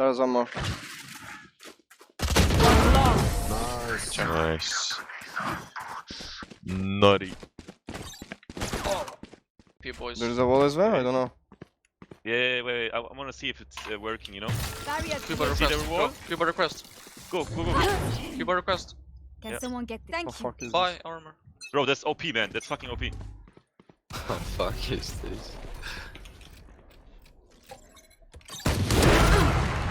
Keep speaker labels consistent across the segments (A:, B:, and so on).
A: There's one more.
B: Nice. Nutty.
C: Few boys.
A: There's a wall as well? I don't know.
B: Yeah, wait, wait. I, I want to see if it's uh, working, you know?
D: Barrier
C: Cuba request.
B: the wall?
C: Go. Cuba request.
B: Go, go, go. go.
C: Cuba request.
D: Can
B: Yeah.
D: someone get the
A: What
D: Thank
A: the
D: you.
A: fuck is
C: Buy
A: this?
C: armor.
B: Bro, that's OP, man. That's fucking OP.
E: What the fuck is this?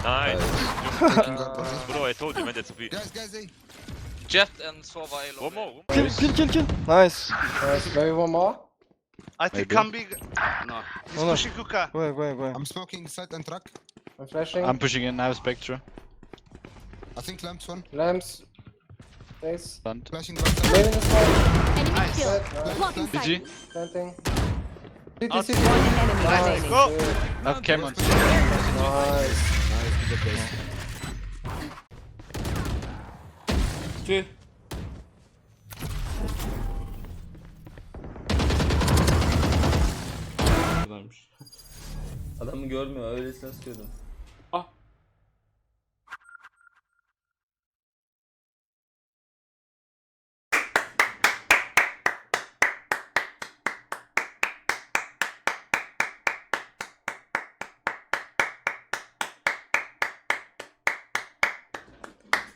B: Nice. Bro, I told you, man. That's OP.
F: Guys, guys, hey.
C: Jet and Sova A
B: One more. one more.
A: Kill, kill, kill, kill. Nice.
G: Nice, maybe one more.
H: I think
E: Maybe.
H: come. No. He's
A: No, no.
H: pushing hookah.
A: Go ahead, go ahead.
F: I'm smoking side and truck.
G: I'm flashing.
I: I'm pushing in, I have Spectre.
F: I think lamps one.
G: Lamps. Face.
I: Stunned.
F: Flashing right side.
G: Main is one.
D: Enemy nice. kill.
G: Nice.
D: Blocking
I: GG.
D: sight.
G: Planting. CT, CT.
D: One enemy
G: Nice.
D: remaining.
H: Go.
G: Good.
I: That came on.
G: Nice.
J: Adamı görmüyor öylesine sıkıyordum.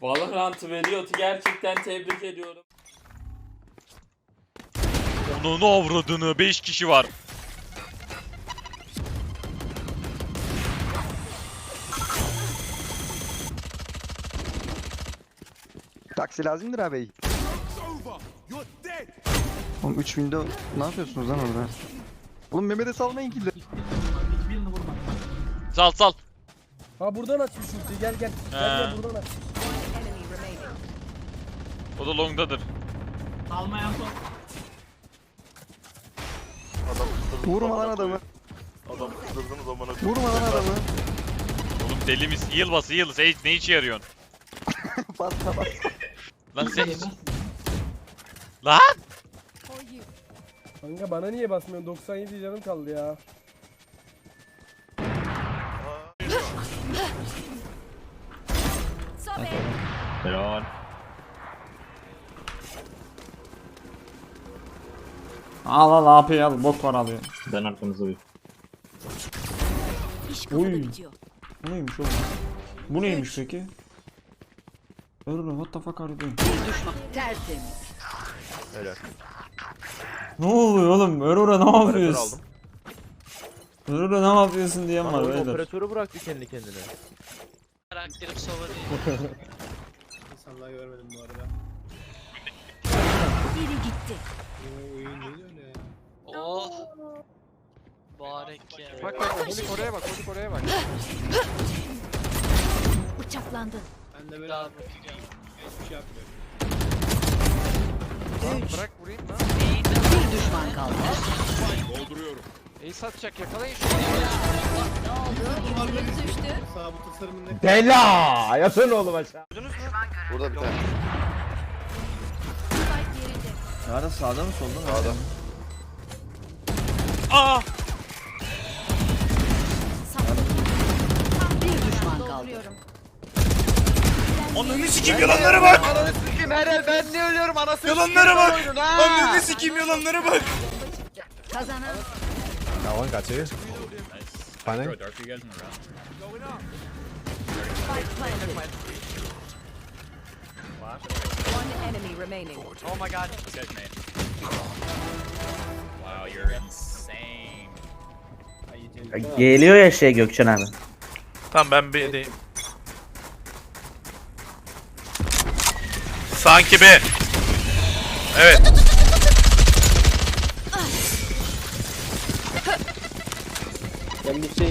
J: Valorant'ı veriyordu gerçekten tebrik ediyorum.
B: Onu avradını. 5 kişi var.
K: Taksi lazımdır abi. Oğlum 3 window ne yapıyorsunuz lan orada? Oğlum Mehmet'e salmayın ki.
B: Sal sal.
G: Ha buradan açmış ulti gel gel.
B: Gel, gel,
G: buradan aç.
B: O da longdadır.
K: Vurma lan adamı.
B: Adam kızdırdınız amına
K: Vurma lan adamı.
B: Oğlum deli misin? Heal bas heal. Sage ne işe yarıyorsun?
K: Basma bas.
B: Lan Sage. Lan!
G: Kanka bana niye basmıyorsun? 97 canım kaldı ya.
B: Helal.
J: Al al AP'yi al bot var alıyor.
B: Ben arkanızda bir.
D: İş bitiyor.
J: Bu neymiş oğlum? Bu neymiş peki? Erol what the fuck are you doing?
D: Tertemiz.
J: Ne oluyor oğlum? Erol'a ne yapıyorsun? Erol'a ne yapıyorsun diyen var beyler.
E: Operatörü bıraktı kendi kendine.
C: Karakterim Sova değil.
G: İnsanlar görmedim bu arada.
D: Biri gitti.
G: Oyun değil öyle ya.
C: Oh. Mübarek ya.
A: Bak bak, Holik oraya bak, Holik oraya bak.
D: Bıçaklandın.
G: Ben de
C: Daha
G: hiçbir şey yapmıyorum.
A: Lan bırak vurayım lan.
D: Bir düşman kaldı.
A: Ace atacak, yakalayın şunu.
D: Ne oldu? İndirip düştü.
G: Sağ bu tasarımın ne?
E: Bela! Yatın oğlum aşağı.
F: Burada bir tane.
J: Nerede sağda mı solda mı? Sağda.
B: Aa!
D: Kaldı.
B: Ananı sikeyim yalanlara bak!
A: Ananı sikeyim her el ben niye ölüyorum anasını
B: Yalanlara bak! Ananı sikeyim yalanlara bak!
D: Kazanan
E: Now one got you.
D: Spike planted. One enemy remaining.
A: Oh my god.
J: Geliyor ya şey Gökçen abi.
H: Tamam ben bir deyim. Sanki be. Evet.
G: Ben bir şey...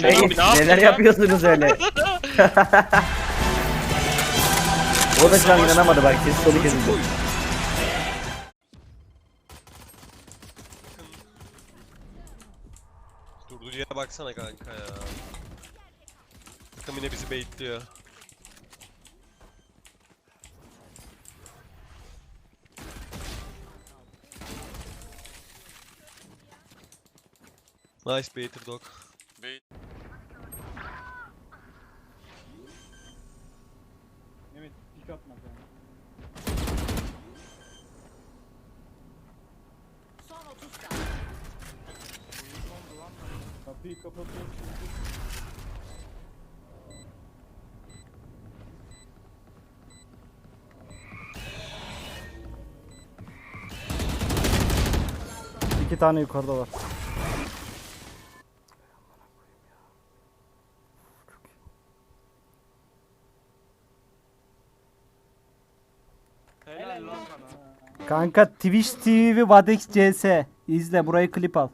B: Şey abi, ne
J: neler yapıyorsunuz öyle? o da şu an inanamadı bak ses sonu kesildi.
E: Durduğu yere baksana kanka ya. Takım yine bizi baitliyor. Nice baiter dog.
G: Evet pik atmak yani.
D: Son 30 saniye.
G: Kapıyı kapatıyorum.
K: İki tane yukarıda var. Kanka Twitch TV Vadex CS. İzle burayı klip al.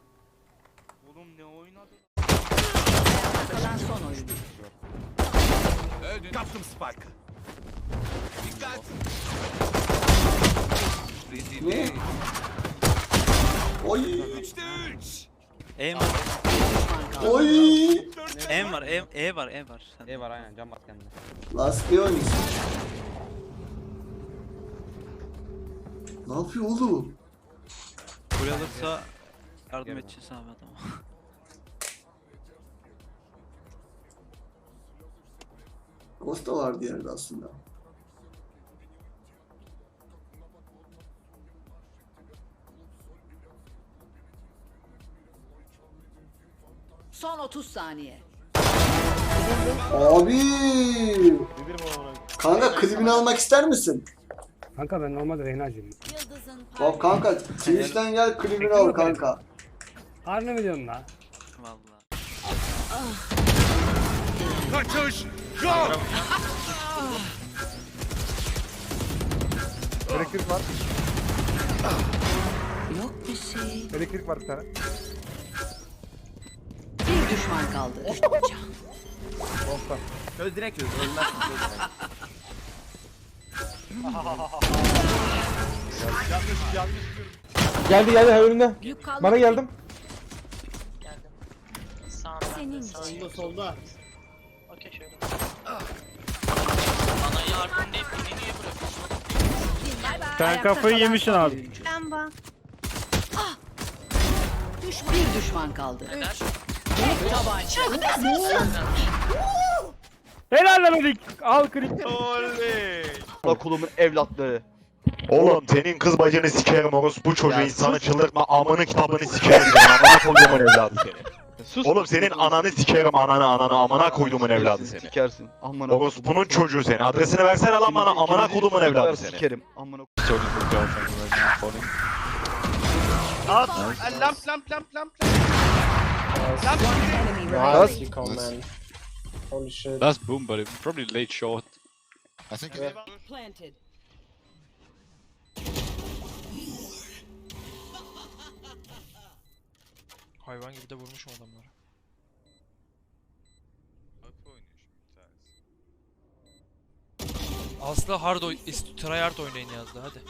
C: E var.
D: Düşman kaldı.
L: Oy!
C: E var. E, e var. E var. Sen-
A: E var aynen can bas kendine.
L: Last bir oynuyorsun. Ne yapıyor oğlum?
C: Buraya alırsa yardım edeceğiz abi adama.
L: Ghost da vardı yerde aslında.
D: Son 30 saniye.
L: Abi! Kanka klibini almak ister misin?
G: Kanka ben normalde Reyna'cıyım.
D: Yıldızın
L: Bak kanka Twitch'ten gel klibini al kanka.
G: Harbi mi diyorsun lan?
C: Vallahi.
K: Elektrik var.
D: Yok bir şey.
K: Elektrik var bir tane.
D: Bir düşman kaldı.
A: Göz direkt göz ölmez.
K: Geldi geldi önünde.
D: Yük kaldı.
K: Bana geldim.
D: Senin
C: Solda solda. Okey şöyle. Bana yardım deyip beni niye bırakıyorsun?
K: Sen kafayı yemişsin abi.
D: Düşman. Bir düşman kaldı. Tek tabanca.
K: Helal lan Odik. Al klip.
H: Okulumun evlatları. Oğlum senin kız bacını sikerim orospu bu çocuğu insanı çıldırtma amını kitabını sikerim seni amına koyduğumun evladı seni.
K: Sus.
H: Oğlum senin ananı sikerim ananı ananı amına koyduğumun evladı seni.
K: Sikersin. Amına.
H: Orospu'nun çocuğu seni. Adresini versene lan bana amına koyduğumun evladı seni.
K: Sikerim. Amına.
H: At.
I: Lamp lamp lamp lamp.
D: Enemy remaining.
F: Nice.
I: That's boom, but it probably late shot.
F: I think
D: Planted.
A: Hayvan gibi de vurmuşum adamları. Aslı hard oy ist- tryhard oynayın yazdı hadi.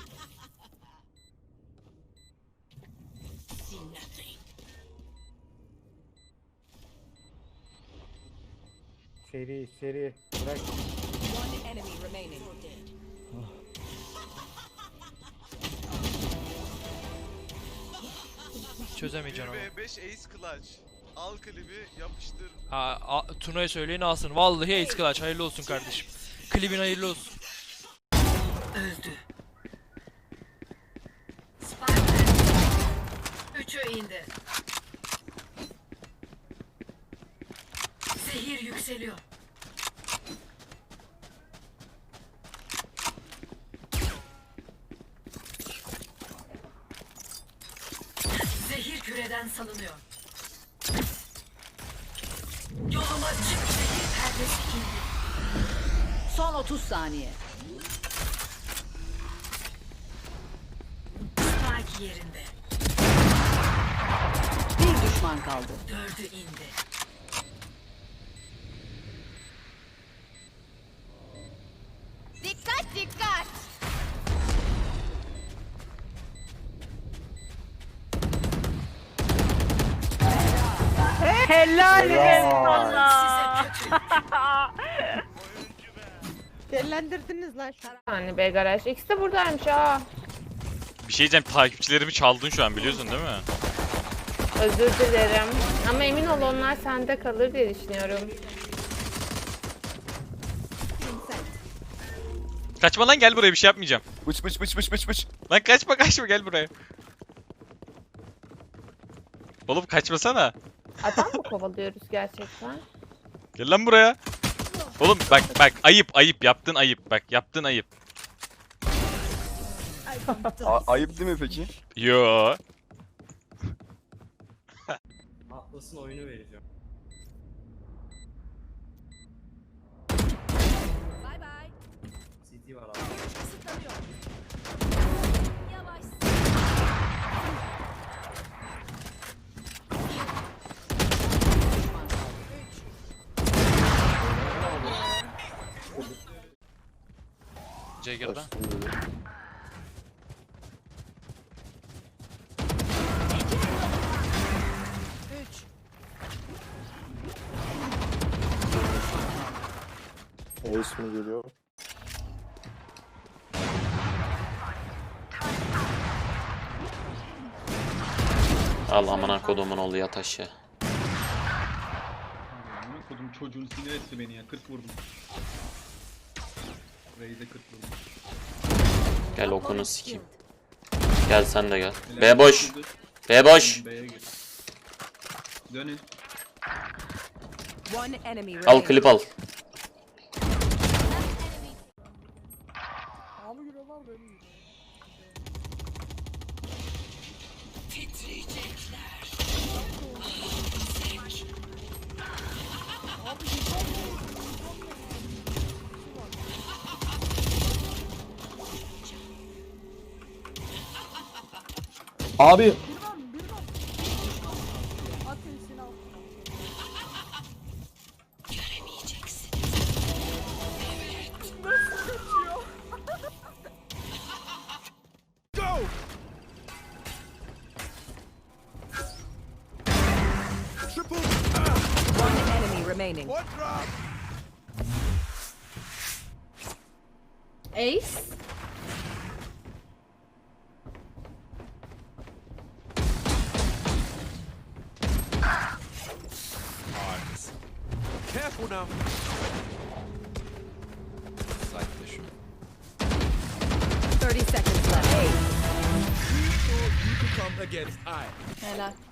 K: Seri seri. Bırak.
D: One enemy remaining.
A: Çözemeyeceksin onu.
E: 5 ace clutch. Al klibi yapıştır.
A: Ha, a, Tuna'ya söyleyin alsın. Vallahi ace clutch hayırlı olsun kardeşim. Klibin hayırlı olsun.
D: Öldü. Üçü indi. Zehir yükseliyor. Zehir küreden salınıyor. Yoluma çık zehir perdesi indi. Son 30 saniye. Spike yerinde. Bir düşman kaldı. Dördü indi.
K: Helal
D: Size kötü.
M: Delilendirdiniz lan şu Hani be garaj. İkisi de buradaymış ha.
B: Bir şey diyeceğim takipçilerimi çaldın şu an biliyorsun değil mi?
M: Özür dilerim. Ama emin ol onlar sende kalır diye düşünüyorum.
B: Kaçma lan gel buraya bir şey yapmayacağım.
K: Bıç bıç bıç bıç bıç bıç.
B: Lan kaçma kaçma gel buraya. Oğlum kaçmasana.
M: Adam mı kovalıyoruz gerçekten?
B: Gel lan buraya. Oğlum bak bak ayıp ayıp yaptın ayıp bak yaptın ayıp.
K: A- ayıp değil mi peki?
B: Yo.
N: Atlas'ın oyunu vereceğim.
O: Bay bay.
N: CT var abi.
P: C girdi.
O: Üç.
Q: Ace mi geliyor?
I: Al amına kodumun oğlu yat aşağı.
N: Amına kodum çocuğun sinir etti beni ya. 40 vurdum. 40 vurdum.
I: Gel okunu sikeyim. Gel sen de gel. B boş. B boş.
N: B'ye gir. Dönün.
O: One enemy
I: Al klip al.
Q: Abi
O: One enemy remaining.
M: Ace.
N: Careful now.
O: Thirty seconds left.
N: You could come against I.
O: Helal.